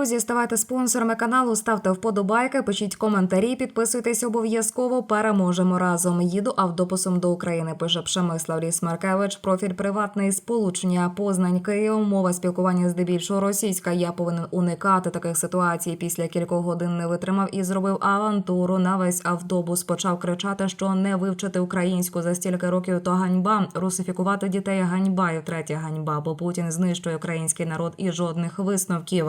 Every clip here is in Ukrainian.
Друзі, ставайте спонсорами каналу, ставте вподобайки, пишіть коментарі, підписуйтесь обов'язково. Переможемо разом. Їду автобусом до України. Пише Пшемислав Ліс Маркевич. Профіль приватний сполучення Познань Київ. Мова спілкування здебільшого російська. Я повинен уникати таких ситуацій. Після кількох годин не витримав і зробив авантуру на весь автобус. Почав кричати, що не вивчити українську за стільки років. То ганьба русифікувати дітей ганьба. І третя ганьба, бо Путін знищує український народ і жодних висновків.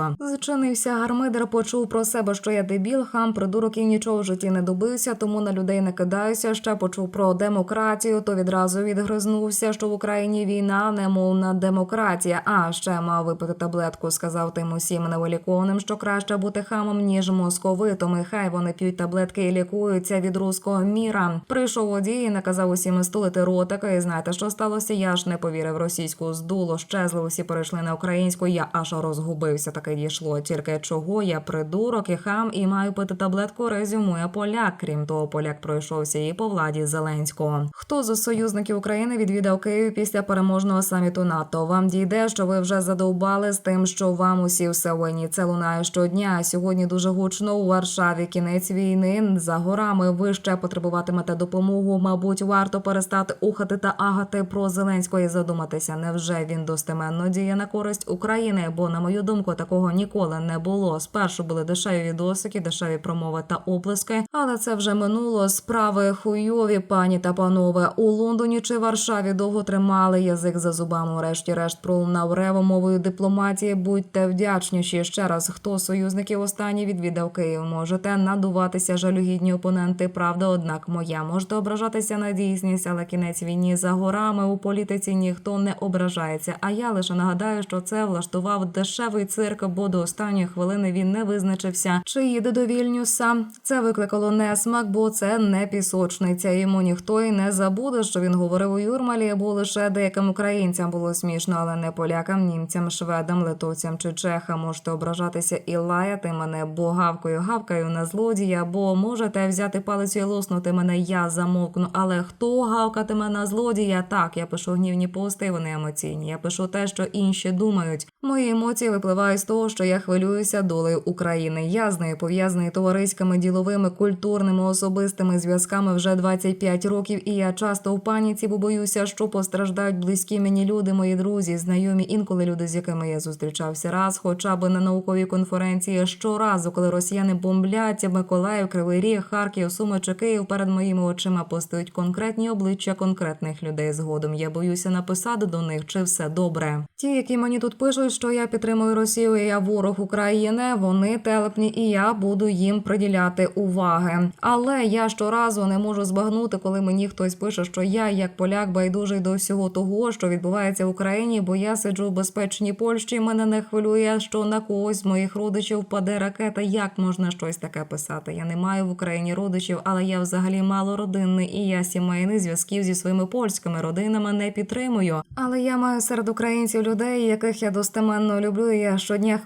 Зчинився гармидер. Почув про себе, що я дебіл, хам, придурок і нічого в житті не добився, тому на людей не кидаюся. Ще почув про демократію, то відразу відгризнувся, що в Україні війна, немовна демократія. А ще мав випити таблетку. Сказав тим усім невилікованим, що краще бути хамом ніж московитом. І хай вони п'ють таблетки і лікуються від руського міра. Прийшов водій і наказав усім стулити ротика. І знаєте, що сталося? Я ж не повірив російську здуло. Щезли усі перейшли на українську. Я аж розгубився. Таке дійшло. Тільки чого я придурок і хам і маю пити таблетку. Резюмує поляк. Крім того, поляк пройшовся і по владі Зеленського. Хто з союзників України відвідав Київ після переможного саміту НАТО? Вам дійде, що ви вже задовбали з тим, що вам усі все винні. Це лунає щодня. Сьогодні дуже гучно у Варшаві. Кінець війни за горами. Ви ще потребуватимете допомогу. Мабуть, варто перестати ухати та агати про Зеленського і задуматися. Невже він достеменно діє на користь України? Бо, на мою думку, такого ніколи не було. Спершу були дешеві відосики, дешеві промови та оплески, але це вже минуло. Справи хуйові, пані та панове. У Лондоні чи Варшаві довго тримали язик за зубами. Врешті-решт пролунав рево мовою дипломатії. Будьте вдячніші. Ще раз, хто союзників останній відвідав Київ. Можете надуватися жалюгідні опоненти. Правда, однак моя можете ображатися на дійсність, але кінець війні за горами у політиці ніхто не ображається. А я лише нагадаю, що це влаштував дешевий цирк, бо до останньої хвилини він не визначився, чи їде до Вільнюса. Це викликало несмак, бо це не пісочниця. Йому ніхто і не забуде, що він говорив у Юрмалі, бо лише деяким українцям було смішно, але не полякам, німцям, шведам, литовцям чи чехам. Можете ображатися і лаяти мене, бо гавкою гавкаю на злодія, бо можете взяти палицю і лоснути мене. Я замовкну. Але хто гавкатиме на злодія? Так, я пишу гнівні пости, вони емоційні. Я пишу те, що інші думають. Мої емоції випливають з того, що я хвилююся долею України. Я з нею пов'язаний товариськими, діловими, культурними, особистими зв'язками вже 25 років, і я часто в паніці, бо боюся, що постраждають близькі мені люди, мої друзі, знайомі, інколи люди, з якими я зустрічався раз, хоча б на науковій конференції. Щоразу, коли росіяни бомблять Миколаїв, Кривий Ріг, Харків, Суми чи Київ, перед моїми очима постають конкретні обличчя конкретних людей. Згодом я боюся написати до них, чи все добре. Ті, які мені тут пишуть, що я підтримую Росію, я ворог України. Вони телепні, і я буду їм приділяти уваги. Але я щоразу не можу збагнути, коли мені хтось пише, що я, як поляк, байдужий до всього того, що відбувається в Україні, бо я сиджу в безпечній Польщі. Мене не хвилює, що на когось з моїх родичів впаде ракета. Як можна щось таке писати? Я не маю в Україні родичів, але я взагалі малородинний, і я сімейних зв'язків зі своїми польськими родинами не підтримую. Але я маю серед українців людей, яких я достеменно люблю. і Я щодня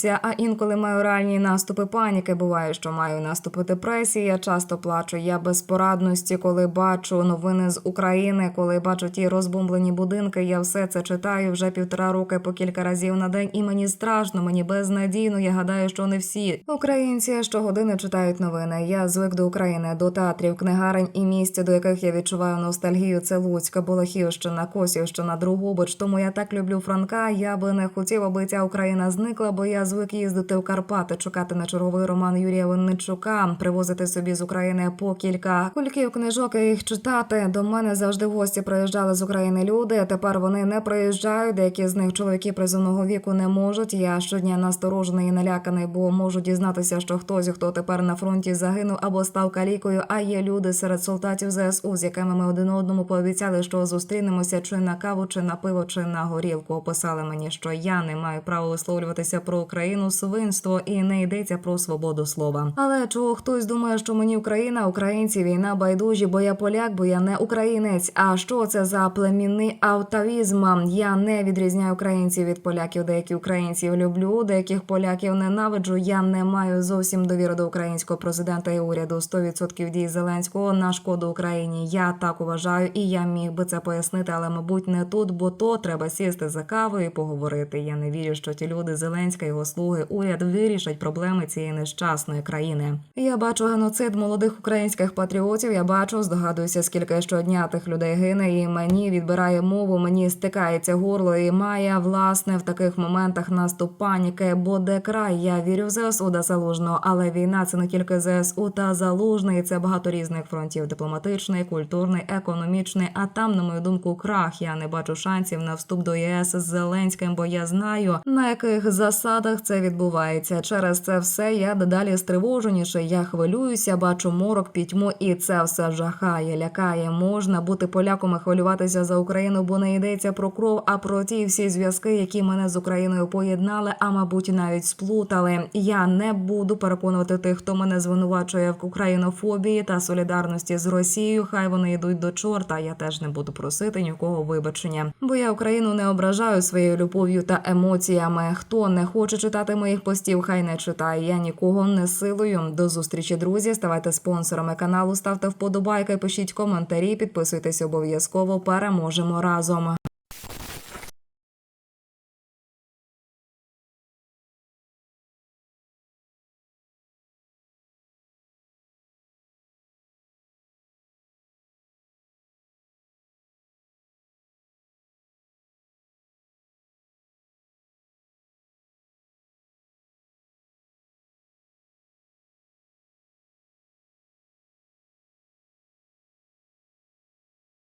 хвилююся, а інколи маю реальні наступи паніки. Буває, що маю наступи депресії. Я часто плачу. Я безпорадності, коли бачу новини з України, коли бачу ті розбомблені будинки. Я все це читаю вже півтора роки по кілька разів на день, і мені страшно, мені безнадійно. Я гадаю, що не всі українці щогодини читають новини. Я звик до України, до театрів, книгарень і місць, до яких я відчуваю ностальгію. Це Луцька, Болохівщина, Косівщина, Другобич. Тому я так люблю Франка. Я би не хотів, аби ця Україна зникла, бо я звик їздити в Карпати, чекати на черговий роман Юрія Винничука, привозити собі з України по кілька кульків книжок і їх читати. До мене завжди в гості приїжджали з України люди. Тепер вони не приїжджають. Деякі з них чоловіки призовного віку не можуть. Я щодня насторожений і наляканий, бо можу дізнатися, що хтось, хто тепер на фронті загинув або став калікою. А є люди серед солдатів ЗСУ, з якими ми один одному пообіцяли, що зустрінемося чи на каву, чи на пиво, чи на горілку. Описали мені, що я не маю права висловлюватися про Україну свинство і не йдеться про свободу слова. Але чого хтось думає, що мені Україна, українці, війна байдужі, бо я поляк, бо я не українець. А що це за племінний автовізм? Я не відрізняю українців від поляків. Деякі українців люблю, деяких поляків ненавиджу. Я не маю зовсім довіри до українського президента і уряду. 100% дій Зеленського на шкоду Україні. Я так вважаю, і я міг би це пояснити, але мабуть не тут, бо то треба сісти за кавою і поговорити. Я не вірю, що ті люди Зеленська його заслуги уряд вирішить проблеми цієї нещасної країни. Я бачу геноцид молодих українських патріотів. Я бачу, здогадуюся, скільки щодня тих людей гине, і мені відбирає мову, мені стикається горло, і має власне в таких моментах наступ паніки. Бо де край? Я вірю в ЗСУ та залужного, але війна це не тільки ЗСУ та залужний. Це багато різних фронтів: дипломатичний, культурний, економічний. А там, на мою думку, крах. Я не бачу шансів на вступ до ЄС з Зеленським, бо я знаю на яких засадах це відбувається. Через це все я дедалі стривоженіше. Я хвилююся, бачу морок, пітьму, і це все жахає, лякає. Можна бути поляком і хвилюватися за Україну, бо не йдеться про кров, а про ті всі зв'язки, які мене з Україною поєднали, а мабуть навіть сплутали. Я не буду переконувати тих, хто мене звинувачує в українофобії та солідарності з Росією. Хай вони йдуть до чорта. Я теж не буду просити нікого вибачення, бо я Україну не ображаю своєю любов'ю та емоціями. Хто не хоче читати моїх постів, хай не читає. Я нікого не силою. До зустрічі, друзі. Ставайте спонсорами каналу, ставте вподобайки, пишіть коментарі, підписуйтесь обов'язково. Переможемо разом.